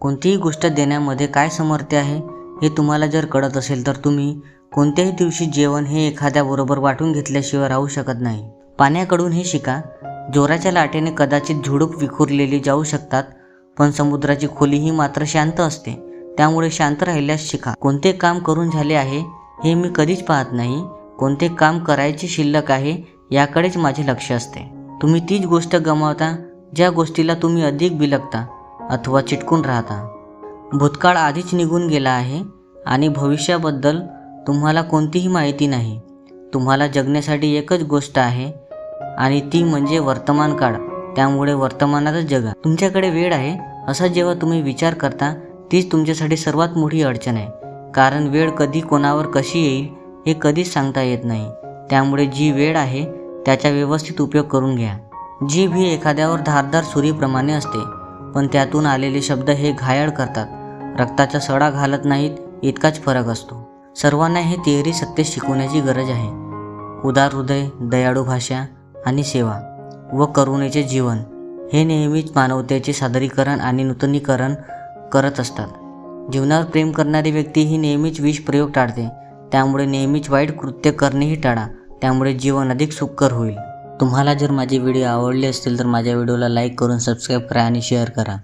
कोणतीही गोष्ट देण्यामध्ये काय समर्थ आहे हे तुम्हाला जर कळत असेल तर तुम्ही कोणत्याही दिवशी जेवण हे एखाद्याबरोबर वाटून घेतल्याशिवाय राहू शकत नाही. पाण्याकडून हे शिका. जोराच्या लाटेने कदाचित झुडूप विखुरलेली जाऊ शकतात पण समुद्राची खोली ही मात्र शांत असते. त्यामुळे शांत राहिल्यास शिका. कोणते काम करून झाले आहे हे मी कधीच पाहत नाही. कोणते काम करायचे शिल्लक आहे याकडेच माझे लक्ष असते. तुम्ही तीच गोष्ट गमावता ज्या गोष्टीला तुम्ही अधिक बिलगता अथवा चिटकून राहता. भूतकाळ आधीच निघून गेला आहे आणि भविष्याबद्दल तुम्हाला कोणतीही माहिती नाही. तुम्हाला जगण्यासाठी एकच गोष्ट आहे आणि ती म्हणजे वर्तमान काळ. त्यामुळे वर्तमानातच जगा. तुमच्याकडे वेळ आहे असा जेव्हा तुम्ही विचार करता तीच तुमच्यासाठी सर्वात मोठी अडचण आहे. कारण वेळ कधी कोणावर कशी येईल हे कधीच सांगता येत नाही. त्यामुळे जी वेळ आहे त्याचा व्यवस्थित उपयोग करून घ्या. जीभ ही एखाद्यावर धारदार सुरीप्रमाणे असते पण त्यातून आलेले शब्द हे घायाळ करतात. रक्ताचा सडा घालत नाहीत इतकाच फरक असतो. सर्वांना हे तिहेरी सत्य शिकवण्याची गरज आहे. उदार हृदय दयाळू भाषा आणि सेवा व करुणेचे जीवन हे नेहमीच मानवतेचे सादरीकरण आणि नूतनीकरण करत असतात. जीवनावर प्रेम करणारी व्यक्ती ही नेहमीच विष प्रयोग टाळते. त्यामुळे नेहमीच वाईट कृत्य करणेही टाळा. त्यामुळे जीवन अधिक सुखकर होईल. तुम्हाला जर माझे व्हिडिओ आवडले असतील तर माझ्या व्हिडिओला लाईक करून सबस्क्राईब करा आणि शेअर करा.